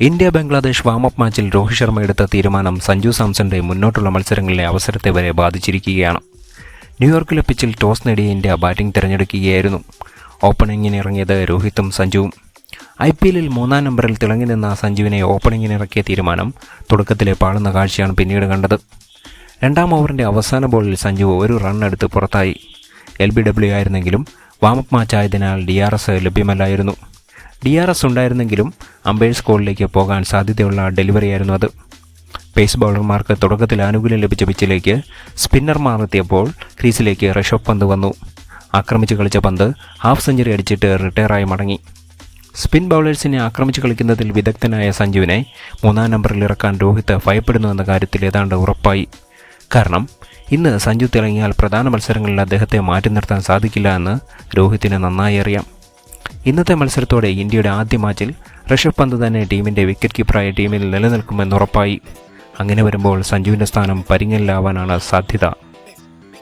India Bangladesh warm up മാച്ചിൽ രോഹിത് ശർമ്മ എടുത്ത തീരുമാനം സഞ്ജു സാംസന്റെ മുന്നോട്ടുള്ള മത്സരങ്ങളിലെ അവസരത്തെ വരെ ബാധിച്ചിരിക്കുകയാണ്. ന്യൂയോർക്കിലെ പിച്ചിൽ ടോസ് നേടിയ ഇന്ത്യ ബാറ്റിംഗ് തിരഞ്ഞെടുക്കുകയായിരുന്നു. ഓപ്പണിങ്ങിന് ഇറങ്ങിയത് രോഹിത്തും സഞ്ജുവും. ഐ പി എല്ലിൽ മൂന്നാം നമ്പറിൽ തിളങ്ങി നിന്ന സഞ്ജുവിനെ ഓപ്പണിങ്ങിന് ഇറക്കിയ തീരുമാനം തുടക്കത്തിലെ പാളുന്ന കാഴ്ചയാണ് പിന്നീട് കണ്ടത്. രണ്ടാം ഓവറിന്റെ അവസാന ബോളിൽ സഞ്ജു ഒരു റൺ പുറത്തായി. എൽ ബി ഡബ്ല്യു ആയിരുന്നെങ്കിലും വാമപ്പ് മാച്ചായതിനാൽ ഡി ആർ എസ് ലഭ്യമല്ലായിരുന്നു. ഡി ആർ എസ് ഉണ്ടായിരുന്നെങ്കിലും അമ്പയേഴ്സ് കോളിലേക്ക് പോകാൻ സാധ്യതയുള്ള ഡെലിവറിയായിരുന്നു അത്. പേസ് ബൗളർമാർക്ക് തുടക്കത്തിൽ ആനുകൂല്യം ലഭിച്ച പിച്ചിലേക്ക് സ്പിന്നർ എത്തിയപ്പോൾ ക്രീസിലേക്ക് ഋഷഭ് പന്ത് വന്നു. ആക്രമിച്ച് കളിച്ച പന്ത് ഹാഫ് സെഞ്ചുറി അടിച്ചിട്ട് റിട്ടയറായി മടങ്ങി. സ്പിൻ ബൗളേഴ്സിനെ ആക്രമിച്ച് കളിക്കുന്നതിൽ വിദഗ്ധനായ സഞ്ജുവിനെ മൂന്നാം നമ്പറിൽ ഇറക്കാൻ രോഹിത് ഭയപ്പെടുന്നു എന്ന കാര്യത്തിൽ ഏതാണ്ട് ഉറപ്പായി. കാരണം ഇന്ന് സഞ്ജു തിളങ്ങിയാൽ പ്രധാന മത്സരങ്ങളിൽ അദ്ദേഹത്തെ മാറ്റി നിർത്താൻ സാധിക്കില്ല എന്ന് രോഹിത്തിന് നന്നായി അറിയാം. ഇന്നത്തെ മത്സരത്തോടെ ഇന്ത്യയുടെ ആദ്യ മാച്ചിൽ ഋഷഭ് പന്ത് തന്നെ ടീമിന്റെ വിക്കറ്റ് കീപ്പറായ ടീമിൽ നിലനിൽക്കുമെന്ന് ഉറപ്പായി. അങ്ങനെ വരുമ്പോൾ സഞ്ജുവിന്റെ സ്ഥാനം പരിങ്ങലിലാവാനാണ് സാധ്യത.